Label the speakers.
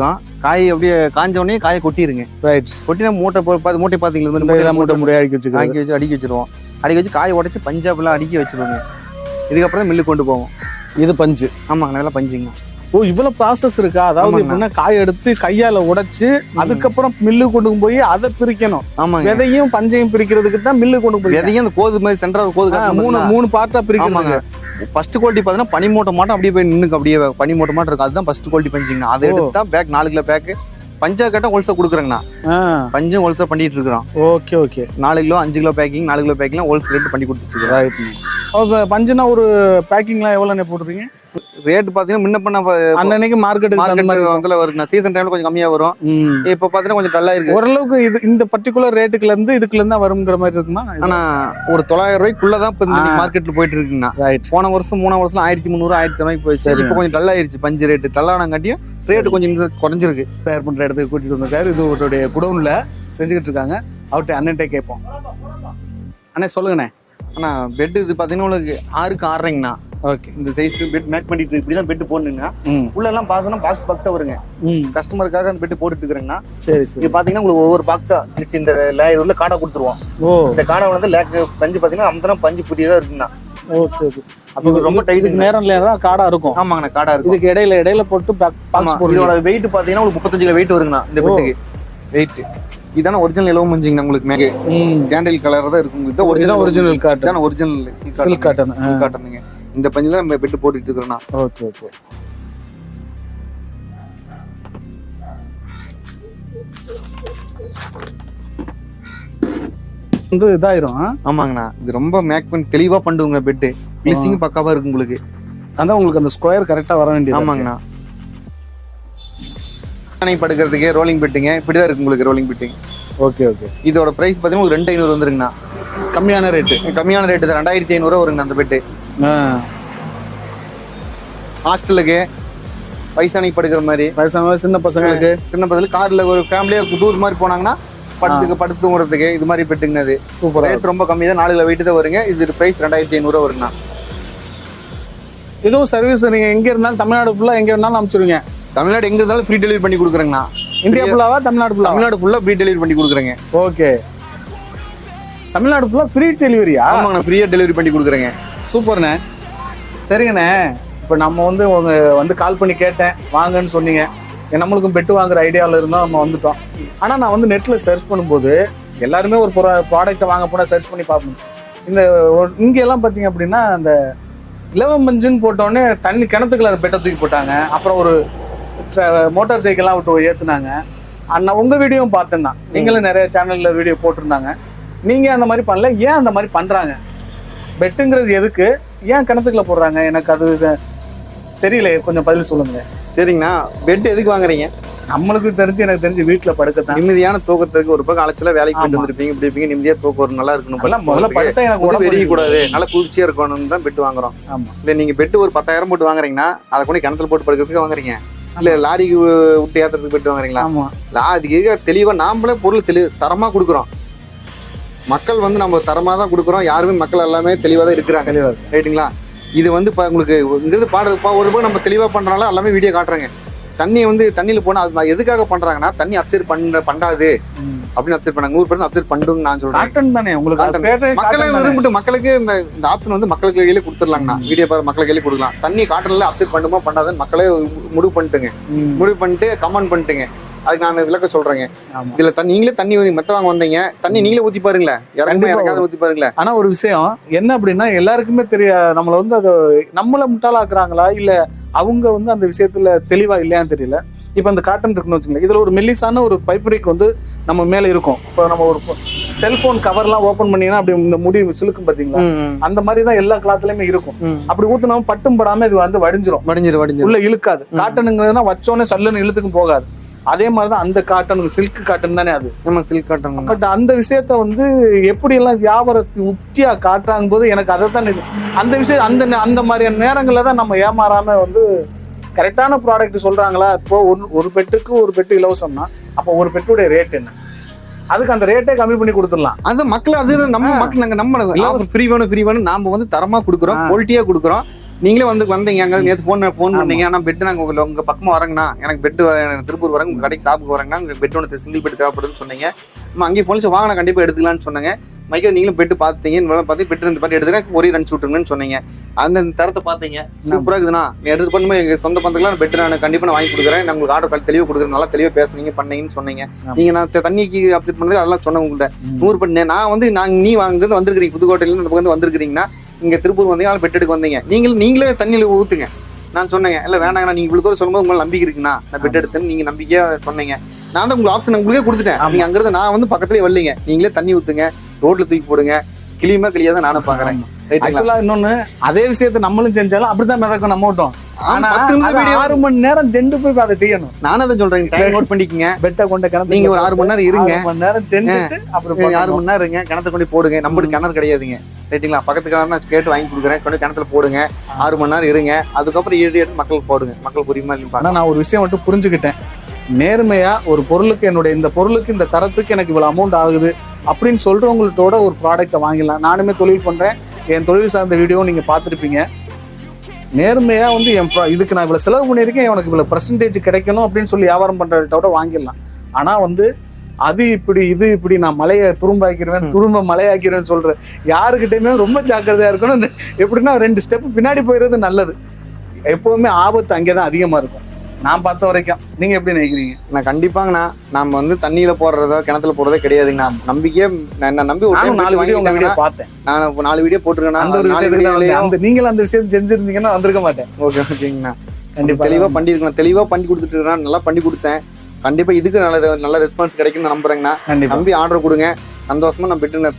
Speaker 1: தான் காய் அப்படியே காஞ்ச உடனே காயை கொட்டிருங்க.
Speaker 2: ரைட்
Speaker 1: கொட்டினா மூட்டை போ- பாத்து- மூட்டை
Speaker 2: இதெல்லாம் மூட்டை முடிய அடிக்க வச்சுக்கிறது.
Speaker 1: ஆக்கி வச்சு அடுக்கி வச்சிருவோம். அடுக்கி வச்சு காயை உடைச்சு பஞ்சாப்லாம் அடுக்கி வச்சிருவோங்க. இதுக்கப்புறம் தான் மில்லு கொண்டு போவோம்.
Speaker 2: இது பஞ்சு.
Speaker 1: ஆமாங்க நல்லா பஞ்சுங்க.
Speaker 2: ஓ இவ்வளவு ப்ராசஸ் இருக்கா? அதாவது. எப்படின்னா காய் எடுத்து கையால உடைச்சு அதுக்கப்புறம் மில்லு கொண்டு போய் அதை பிரிக்கணும்.
Speaker 1: ஆமாங்க.
Speaker 2: விதையும் பஞ்சையும் பிரிக்கிறதுக்கு தான் மில்லு கொண்டு போய்
Speaker 1: விதையும் அந்த கோது மாதிரி சென்டர் கோது
Speaker 2: மூணு மூணு பார்ட்டா பிரிக்கணும்
Speaker 1: ஃபர்ஸ்ட் குவாலிட்டி பார்த்தீங்கன்னா பனி மூட்டை மாட்டம் அப்படியே போய் நின்னுக்கு அப்படியே பனி மூட்டை மாட்டம் இருக்கும். அதுதான் ஃபர்ஸ்ட் குவாலிட்டி பஞ்சிங்கண்ணா. அதை. எடுத்து தான் பேக் நாலு கிலோ பேக்கு பஞ்சா கட்ட ஹோல்சேல் கொடுக்குறேங்கண்ணா. பஞ்சும் ஹோல்சேல் பண்ணிட்டு இருக்கிறோம்.
Speaker 2: Okay okay.
Speaker 1: நாலு கிலோ அஞ்சு கிலோ பேக்கிங் நாலு கிலோ பேக்கிங்லாம் ஹோல்சேல் ரேட் பண்ணி கொடுத்துட்டு இருக்கிறோம்.
Speaker 2: பஞ்சுனா ஒரு பேக்கிங்லாம் எவ்வளோ போடுறீங்க
Speaker 1: ரேட் பார்த்தீங்கன்னா முன்ன பண்ண
Speaker 2: அன்னன்னைக்கு
Speaker 1: மார்க்கெட் வந்து வருங்கண்ணா சீசன் டைம்ல கொஞ்சம் கம்மியா வரும். இப்போ பார்த்தீங்கன்னா கொஞ்சம் டல்லா இருக்கு.
Speaker 2: ஓரளவுக்கு இது இந்த பர்டிகுலர் ரேட்டுக்குல இருந்து இதுக்குள்ள இருந்தா வருங்கிற மாதிரி இருக்குமா?
Speaker 1: ஆனா ஒரு தொள்ளாயிரம் ரூபாய்க்குள்ள தான் இப்போ. மார்க்கெட்ல போயிட்டு இருக்குங்கண்ணா.
Speaker 2: ரைட்
Speaker 1: போன வருஷம் மூணாம் வருஷம் ஆயிரத்தி முந்நூறு ஆயிரத்தி ரூபாய்க்கு போயிடுச்சு.
Speaker 2: சரி,
Speaker 1: இப்போ கொஞ்சம் டல் ஆயிருச்சு. பஞ்சு ரேட்டு டல்லானங்காட்டியும் ரேட்டு கொஞ்சம் குறைஞ்சிருக்கு.
Speaker 2: தயார் பண்ற இடத்துக்கு கூட்டிட்டு வந்திருக்காரு. இது அவருடைய குடோன்ல செஞ்சுக்கிட்டு இருக்காங்க. அவர்கிட்ட அண்ணன்ட்டே கேட்போம். அண்ணே சொல்லுங்கண்ணே.
Speaker 1: ஆனா பெட் இது பார்த்தீங்கன்னா உங்களுக்கு ஆறுக்கு ஆறுறீங்கண்ணா
Speaker 2: ஓகே
Speaker 1: இந்த சைஸ் பெட் மேக் பண்ணிட்டு இப்படி தான் பெட் போடணுங்க
Speaker 2: ம்.
Speaker 1: உள்ள எல்லாம் பாக்ஸ்னா பாக்ஸ் பாக்ஸா வருங்க. கஸ்டமருக்காக அந்த பெட் போட்டுட்டு இருக்கிறேங்கண்ணா
Speaker 2: சரி சரி.
Speaker 1: இது பாத்தீங்கன்னா உங்களுக்கு ஒவ்வொரு பாக்ஸா பிரிச்சு இந்த லேயர் உள்ள காடை கொடுத்துருவோம்.
Speaker 2: ஓ.
Speaker 1: இந்த காடை வந்து லேக் பஞ்சு பாத்தீங்கன்னா அமுத்தனம் பஞ்சு புட்டியதா இருக்குங்கண்ணா.
Speaker 2: ஓகே ஓகே
Speaker 1: அப்போ ரொம்ப
Speaker 2: ரொம்ப
Speaker 1: டைட்
Speaker 2: இதுக்கு நேரம் நேரம் காடா இருக்கும்.
Speaker 1: ஆமாங்கண்ணா காடா இருக்கும்.
Speaker 2: இதுக்கு இடையில இடையில போட்டு பாக்ஸ் போடுவோம்
Speaker 1: இதோட வெயிட் பாத்தீங்கன்னா உங்களுக்கு முப்பத்தஞ்சு கிலோ வெயிட் வருங்கண்ணா இந்த பெட்டுக்கு வெயிட் இதான ஒரிஜினல் இலவம் மஞ்சிங்கண்ணா உங்களுக்கு மேலே
Speaker 2: ம்.
Speaker 1: சாண்டல் கலர் தான் இருக்கும் இது ஒரிஜினல்
Speaker 2: ஒரிஜினல் காட்டன்
Speaker 1: இதான ஒரிஜினல்
Speaker 2: சில்க் காட்டன்
Speaker 1: சில்க் காட்டனுங்க இந்த பஞ்சு தான் நம்ம பெட் போட்டுட்டு இருக்கிறோம்ண்ணா
Speaker 2: ஓகே ஓகே. வந்து இதாயிரும்?
Speaker 1: ஆமாங்கண்ணா. இது ரொம்ப மேக் பண்ணி தெளிவா பண்ணுவோங்க பெட்டு. பிளிசிங் பக்காவா இருக்கும் உங்களுக்கு.
Speaker 2: அதான் உங்களுக்கு அந்த ஸ்கொயர் கரெக்டா வர வேண்டியது
Speaker 1: ஆமாங்கண்ணா. யானை படுக்கிறதுக்கு ரோலிங் பெட்டுங்க இப்படிதான் இருக்கு உங்களுக்கு ரோலிங் பெட்டுங்க
Speaker 2: ஓகே ஓகே.
Speaker 1: இதோட பிரைஸ் பார்த்தீங்கன்னா உங்களுக்கு ரெண்டு ஐநூறு வந்துருங்கண்ணா.
Speaker 2: கம்மியான ரேட்டு
Speaker 1: கம்மியான ரேட்டு தான். ரெண்டாயிரத்தி ஐநூறுரூவா வருங்கண்ணா அந்த பெட்டு ஹாஸ்டலுக்கு வயசானி படுக்கிற மாதிரி.
Speaker 2: வயசான சின்ன பசங்களுக்கு.
Speaker 1: சின்ன பசங்களுக்கு கார்ல ஒரு ஃபேமிலியா டூர் மாதிரி போனாங்கன்னா படுத்துக்கு படுத்து தூங்குறதுக்கு இது மாதிரி பெட்டுங்கண்ணா அது
Speaker 2: சூப்பரா
Speaker 1: ரேட் ரொம்ப கம்மி தான். நாலு கிலோ வெயிட் தான் வருங்க. இது பிரைஸ் ரெண்டாயிரத்தி ஐநூறுரூவா வருங்கண்ணா.
Speaker 2: இதுவும் சர்வீஸ் நீங்க எங்க இருந்தாலும் தமிழ்நாடு ஃபுல்லா எங்க வேணாலும் அனுப்பிச்சிருங்க.
Speaker 1: தமிழ்நாடு எங்க இருந்தாலும் ஃப்ரீ டெலிவரி பண்ணி கொடுக்குறேங்கண்ணா.
Speaker 2: இந்தியா ஃபுல்லாவா தமிழ்நாடு ஃபுல்லா
Speaker 1: தமிழ்நாடு ஃபுல்லா ஃப்ரீ டெலிவரி பண்ணி கொடுக்குறேங்க.
Speaker 2: ஓகே. தமிழ்நாடு ஃபுல்லா ஃப்ரீ டெலிவரியா
Speaker 1: ஆமாங்கண்ணா ஃப்ரீயா டெலிவரி பண்ணி கொடுக்குறேங்க.
Speaker 2: சூப்பர்ண்ணே. சரிங்கண்ணே. இப்போ நம்ம வந்து உங்க வந்து கால் பண்ணி கேட்டேன். வாங்கன்னு சொன்னீங்க. நம்மளுக்கும் பெட்டு வாங்குற ஐடியாவில் இருந்தால் நம்ம வந்துட்டோம். ஆனால் நான் வந்து நெட்டில் சர்ச் பண்ணும்போது எல்லாருமே ஒரு ப்ராடக்ட்டை வாங்க போனால் சர்ச் பண்ணி பார்ப்போம். இந்த ஒரு- இங்க எல்லாம் பார்த்தீங்க அப்படின்னா அந்த இலவம் மஞ்சுன்னு போட்டோடனே தண்ணி கிணத்துக்குள்ள அந்த பெட்டை தூக்கி போட்டாங்க. அப்புறம் ஒரு மோட்டார் சைக்கிள்லாம் விட்டு ஏற்றுனாங்க அண்ணா உங்கள் வீடியோவும் பார்த்தேன் தான். நீங்களும் நிறைய சேனலில் வீடியோ போட்டிருந்தாங்க. நீங்கள் அந்த மாதிரி பண்ணல ஏன் அந்த மாதிரி பண்ணுறாங்க பெட்டுங்கிறது எதுக்கு? ஏன் கிணத்துக்குள்ள போடுறாங்க? எனக்கு அது தெரியல கொஞ்சம் பதில் சொல்லுங்க
Speaker 1: சரிங்கண்ணா. பெட் எதுக்கு வாங்குறீங்க?
Speaker 2: நம்மளுக்கு தெரிஞ்சு எனக்கு தெரிஞ்சு வீட்டுல படுக்கத்தான்
Speaker 1: நிம்மதியான தூக்கத்துக்கு ஒரு பக்கம் அலைச்சல வேலைக்கு போயிட்டு. வந்திருப்பீங்க. இப்படி இருப்பீங்க நிம்மதியா தூக்கம் ஒரு நல்லா இருக்கணும்
Speaker 2: முதல்ல
Speaker 1: படுத்து
Speaker 2: எனக்கு. உடம்பு
Speaker 1: வெறிய. கூடாது. நல்லா குளிர்ச்சியா இருக்கணும்னு தான் பெட் வாங்குறோம்.
Speaker 2: ஆமா.
Speaker 1: இல்ல நீங்க பெட் ஒரு பத்தாயிரம் போட்டு வாங்குறீங்கன்னா அதை கொண்டு கிணத்துல போட்டு படுக்கிறதுக்கு வாங்குறீங்க. இல்ல லாரிக்கு விட்டு ஏத்துறதுக்கு பெட் வாங்குறீங்களா?
Speaker 2: ஆமா.
Speaker 1: அதுக்கு தெளிவா நாமளே பொருள் தெளி தரமா கொடுக்குறோம். மக்கள் வந்து நம்ம தரமா தான் கொடுக்குறோம். யாருமே மக்கள் எல்லாமே தெளிவா தான் இருக்கிறாங்க. ரைட்டுங்களா? இது வந்து இப்போ உங்களுக்கு இங்கிருந்து பாடு பா- ஒரு நம்ம தெளிவாக பண்ணுறனால எல்லாமே வீடியோ காட்டுறாங்க. தண்ணியை வந்து தண்ணியில் போனால் அது எதுக்காக பண்ணுறாங்கன்னா தண்ணி அப்சர்வ் பண்ண பண்ணாது. அப்படின்னு அப்சர்வ் பண்ணாங்க. நூறு பர்சன்ட் அப்சர்வ் பண்ணுன்னு நான்
Speaker 2: காட்டன் தானே? உங்களுக்கு
Speaker 1: மக்களே. விரும்பிட்டு மக்களுக்கு இந்த இந்த ஆப்ஷன் வந்து மக்களுக்கு கையிலே கொடுத்துடலாங்கண்ணா. வீடியோ பாரு மக்கள் கையிலே கொடுக்கலாம். தண்ணி காட்டனில் அப்சர்வ் பண்ணுமா பண்ணாதுன்னு மக்களே முடிவு பண்ணிட்டுங்க. முடிவு பண்ணிட்டு கமெண்ட் பண்ணிட்டுங்க. அதுக்கு நான் விளக்க சொல்றேங்க. இதுல தண்ணி நீங்களே தண்ணி ஊத்தி மெத்த வாங்க வந்தீங்க. தண்ணி நீங்களே ஊத்தி பாருங்களேன்.
Speaker 2: கண்டிப்பா.
Speaker 1: இறக்காத ஊத்தி பாருங்களேன்.
Speaker 2: ஆனா ஒரு விஷயம் என்ன அப்படின்னா எல்லாருக்குமே தெரிய நம்மள வந்து அதை நம்மள முட்டாளாக்குறாங்களா? இல்ல அவங்க வந்து அந்த விஷயத்துல தெளிவா இல்லையான்னு தெரியல. இப்போ அந்த காட்டன் இருக்குன்னு வச்சுக்கோங்க இதுல ஒரு மெல்லிசான ஒரு பைப்ரிக் வந்து நம்ம மேல இருக்கும். இப்போ நம்ம ஒரு செல்போன் கவர்லாம் ஓபன் பண்ணீங்கன்னா அப்படி இந்த முடி சிலுக்கும் பாத்தீங்களா அந்த மாதிரி தான் எல்லா கிளாத்லயுமே இருக்கும். அப்படி ஊத்துனா பட்டும் படாம இது வந்து வடிஞ்சிரும்.
Speaker 1: வடிஞ்சிரு வடிஞ்சிரு
Speaker 2: உள்ள இழுக்காது. காட்டனுங்கிறதுனா வச்சோடனே சல்லுன்னு இழுத்துக்கும் போகாது. அதே மாதிரி தான் அந்த காட்டன் சில்க் காட்டன் தானே அது.
Speaker 1: நம்ம சில்க் காட்டன்
Speaker 2: பட் அந்த விஷயத்த வந்து எப்படி எல்லாம் வியாபாரத்து உத்தியா காட்டுறாங்க போது எனக்கு அதை தான் இது- அந்த விஷயம் அந்த அந்த மாதிரியான நேரங்களில் தான் நம்ம ஏமாறாம வந்து கரெக்டான ப்ராடக்ட் சொல்றாங்களா? இப்போ ஒரு ஒரு பெட்டுக்கு ஒரு பெட்டு இலவசம்னா அப்போ ஒரு பெட்டுடைய ரேட் என்ன? அதுக்கு அந்த ரேட்டே கம்மி பண்ணி கொடுத்துடலாம்.
Speaker 1: அது மக்கள் அது நம்ம மக்கள் நாங்க நம்ம ஃப்ரீ வேணும் ஃப்ரீ வேணும் நாம வந்து தரமா கொடுக்குறோம்
Speaker 2: ஆ.
Speaker 1: குவாலிட்டியா கொடுக்குறோம். நீங்களே வந்து வந்தீங்க அங்க நேற்று ஃபோன் ஃபோன் பண்ணீங்க ஆனால் பெட் நாங்கள் உங்க உங்க பக்கமா வரேங்கண்ணா எனக்கு பெட்டு திருப்பூர் வரேங்க உங்க கடைக்கு ஷாப்புக்கு வரேங்கண்ணா உங்களுக்கு பெட் ஒன்று சிங்கிள் பெட் தேவைப்படுதுன்னு சொன்னீங்க. நம்ம அங்கேயே ஃபோன் வாங்க நான் கண்டிப்பாக எடுத்துக்கலாம்னு சொன்னாங்க. மைக்கேல் நீங்களும் பெட்டு பார்த்தீங்க இந்த பார்த்து பெட் ரெண்டு பாட்டு எடுத்துக்கிறேன் ஒரே ரன் விட்டுருங்கன்னு சொன்னீங்க. அந்த தரத்தை பார்த்தீங்க சூப்பராக இருக்குதுண்ணா. எடுத்து பண்ணும்போது எங்கள் சொந்த பந்தங்களாம் பெட் நான் கண்டிப்பாக நான் வாங்கி கொடுக்குறேன். நான் உங்களுக்கு ஆர்டர் தெளிவாக கொடுக்குறேன். நல்லா தெளிவாக பேசுனீங்க பண்ணீங்கன்னு சொன்னீங்க. நீங்கள் நான் தண்ணிக்கு அப்செட் பண்ணது அதெல்லாம் சொன்னேன் உங்கள்கிட்ட நூறு பண்ணேன் நான் வந்து நான் நீ வாங்குறது வந்திருக்கிறீங்க. புதுக்கோட்டையிலேருந்து பக்கம் வந்து வந்திருக்கிறீங்கன்னா இங்க திருப்பூர் வந்தீங்க பெட் எடுக்க வந்தீங்க. நீங்கள் நீங்களே தண்ணியில ஊத்துங்க. நான் சொன்னேங்க. இல்ல வேணாங்கண்ணா. நீங்க இவ்வளவு தூரம் சொல்லும்போது உங்களுக்கு நம்பிக்கை இருக்குண்ணா. நான் பெட் எடுத்தேன்னு நீங்க நம்பிக்கையா சொன்னீங்க. நான் தான் உங்களுக்கு ஆப்ஷன் உங்களுக்கே கொடுத்துட்டேன்.
Speaker 2: ஆமா.
Speaker 1: நீங்க அங்கிருந்து நான் வந்து பக்கத்துலயே வரலீங்க. நீங்களே தண்ணி ஊத்துங்க. ரோட்ல தூக்கி போடுங்க. கிளியுமா கிளியா தான் நானும் பாக்குறேன்.
Speaker 2: ஆக்சுவலா இன்னொன்னு அதே விஷயத்த நம்மளும் செஞ்சாலும் அப்படிதான் மிதக்கும் நம்ம மட்டும் ஆனா அது ஆறு மணி நேரம் ஜெண்டு போய் அதை செய்யணும்.
Speaker 1: நானும் தான் சொல்றேன் டைம் நோட் பண்ணிக்கங்க.
Speaker 2: பெட்டை கொண்ட கிணத்து
Speaker 1: நீங்க ஒரு ஆறு மணி நேரம் இருங்க.
Speaker 2: மணி நேரம் செஞ்சுட்டு அப்புறம்
Speaker 1: ஆறு. மணி நேரம் இருங்க கிணத்துல கொண்டு போடுங்க. நம்மளுக்கு கிணறு கிடையாதுங்க. ரைட்டுங்களா? பக்கத்து கிணறு நான் கேட்டு வாங்கி கொடுக்குறேன். கொண்டு கிணத்துல போடுங்க. ஆறு மணி நேரம் இருங்க. அதுக்கப்புறம் ஏழு எடுத்து மக்களுக்கு போடுங்க. மக்கள் புரியுமா இல்லைன்னு
Speaker 2: நான் ஒரு விஷயம் மட்டும் புரிஞ்சுக்கிட்டேன். நேர்மையா ஒரு பொருளுக்கு என்னுடைய இந்த பொருளுக்கு இந்த தரத்துக்கு எனக்கு இவ்வளவு அமௌண்ட் ஆகுது. அப்படின்னு சொல்றவங்கள்ட்டோட ஒரு ப்ராடக்ட்டை வாங்கிடலாம். நானுமே தொழில் பண்றேன். என் தொழில் சார்ந்த வீடியோ நீங்க பார்த்துருப்பீங்க. நேர்மையா வந்து என் pro- இதுக்கு நான் இவ்வளவு செலவு பண்ணியிருக்கேன் எனக்கு இவ்வளவு பர்சன்டேஜ் கிடைக்கணும் அப்படின்னு சொல்லி வியாபாரம் பண்றவங்கள்ட்ட வாங்கிடலாம். ஆனா வந்து அது இப்படி இது இப்படி நான் மலையை துரும்பாக்கிடுவேன் துரும்ப மலையாக்கிறேன்னு சொல்றேன் யாருக்கிட்டையுமே ரொம்ப ஜாக்கிரதையா இருக்கணும் எப்படின்னா ரெண்டு ஸ்டெப் பின்னாடி போயிடுறது நல்லது. எப்பவுமே ஆபத்து அங்கே தான் அதிகமா இருக்கும். நான் பார்த்த வரைக்கும். நீங்க எப்படி நினைக்கிறீங்க?
Speaker 1: நான் கண்டிப்பாங்கண்ணா. நம்ம வந்து தண்ணியில போடுறதோ கிணத்துல போடுறதோ கிடையாதுங்கண்ணா. நம்பிக்கையே நான் என்ன நம்பி ஒரு
Speaker 2: நாலு வீடியோ உங்க வீடியோ பார்த்தேன்.
Speaker 1: நான் இப்ப நாலு வீடியோ போட்டிருக்கேன்னா
Speaker 2: அந்த ஒரு விஷயத்துக்கு நீங்களும் அந்த விஷயம் செஞ்சிருந்தீங்கன்னா வந்திருக்க மாட்டேன்.
Speaker 1: ஓகே ஓகேங்கண்ணா.
Speaker 2: கண்டிப்பா.
Speaker 1: தெளிவா பண்ணிருக்கேன் தெளிவா பண்ணி கொடுத்துட்டு இருக்கேன் நல்லா பண்ணி கொடுத்தேன். கண்டிப்பா இதுக்கு நல்ல நல்ல ரெஸ்பான்ஸ் கிடைக்கும்னு நம்புறேங்கண்ணா. நம்பி ஆர்டர் கொடுங்க. சந்தோஷமா நான் பெட்டு